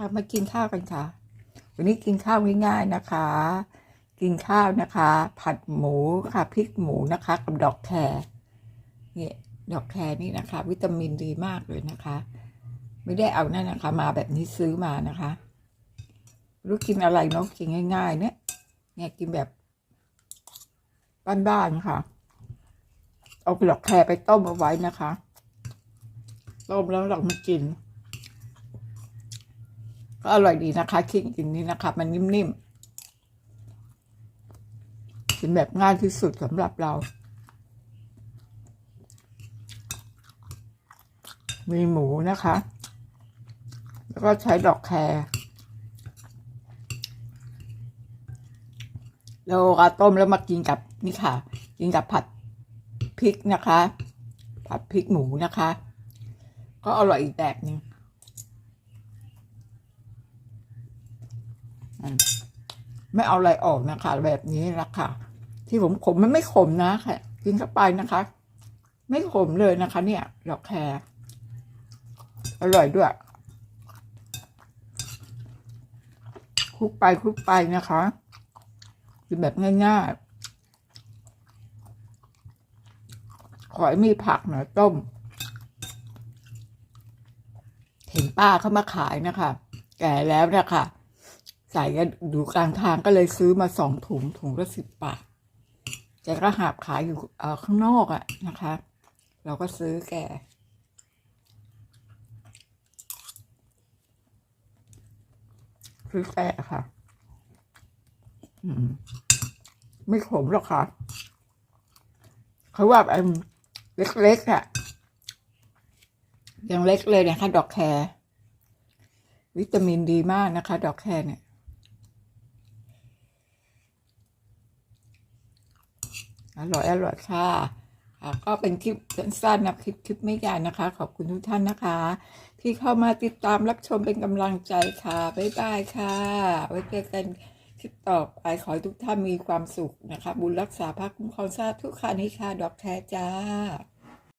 ค่ะมากินข้าวกันค่ะ วันนี้กินข้าวง่ายๆนะคะ กินข้าวนะคะ ผัดหมูค่ะพริกหมูนะคะกับดอกแครเนี่ยดอกแครนี่นะคะ วิตามินดีมากเลยนะคะ ไม่ได้เอานั่นนะคะ มาแบบนี้ซื้อมานะคะรู้กินอะไรเนาะกินง่าย ๆ เนี่ยเนี่ยกินแบบบ้านๆค่ะ เอาดอกแครไปต้มเอาไว้นะคะต้มแล้วเรามากิน ก็อร่อยดีนะคะคิดกินนี้นะคะ มันนิ่มๆกินแบบง่ายที่สุดสำหรับเรา มีหมูนะคะ แล้วก็ใช้ดอกแครแล้วก็ต้มแล้วมากินกับนี่ค่ะ กินกับผัดพริกนะคะ ผัดพริกหมูนะคะ ก็อร่อยอีกแบบหนึ่งอืม ไม่เอาอะไรออกนะคะ แบบนี้ละค่ะ ที่ผมขมมันไม่ขมนะค่ะ กินเข้าไปนะคะ ไม่ขมเลยนะคะ เนี่ยดอกแครอร่อยด้วยคลุกไปคลุกไปนะคะกินแบบง่ายๆขอให้มีผักหน่อยต้ม เห็นป้าเขามาขายนะคะ แก่แล้วนะคะ ใส่กันอยู่กลางทางก็เลยซื้อมาสองถุงถุงละสิบบาทแกก็หาบขายอยู่ข้างนอกอะนะคะ เราก็ซื้อแกซื้อแกค่ะมไม่ขมหรอกค่ะเขาว่าไอ้เล็กๆอะยังเล็กเลยนะคะดอกแครวิตามินดีมากนะคะ ดอกแครเนี่ย อร่อยอร่อยค่ะอะก็เป็นคลิปสั้นๆนะคลิปคลิปไม่ยาวนะคะ ขอบคุณทุกท่านนะคะ ที่เข้ามาติดตามรับชมเป็นกำลังใจค่ะ บ๊ายบายค่ะ ไว้เจอกันคลิปต่อไปขอให้ทุกท่านมีความสุขนะคะ บุญรักษาพระคุ้มครองทราบทุกขานิค่ะดอกแท้จ้า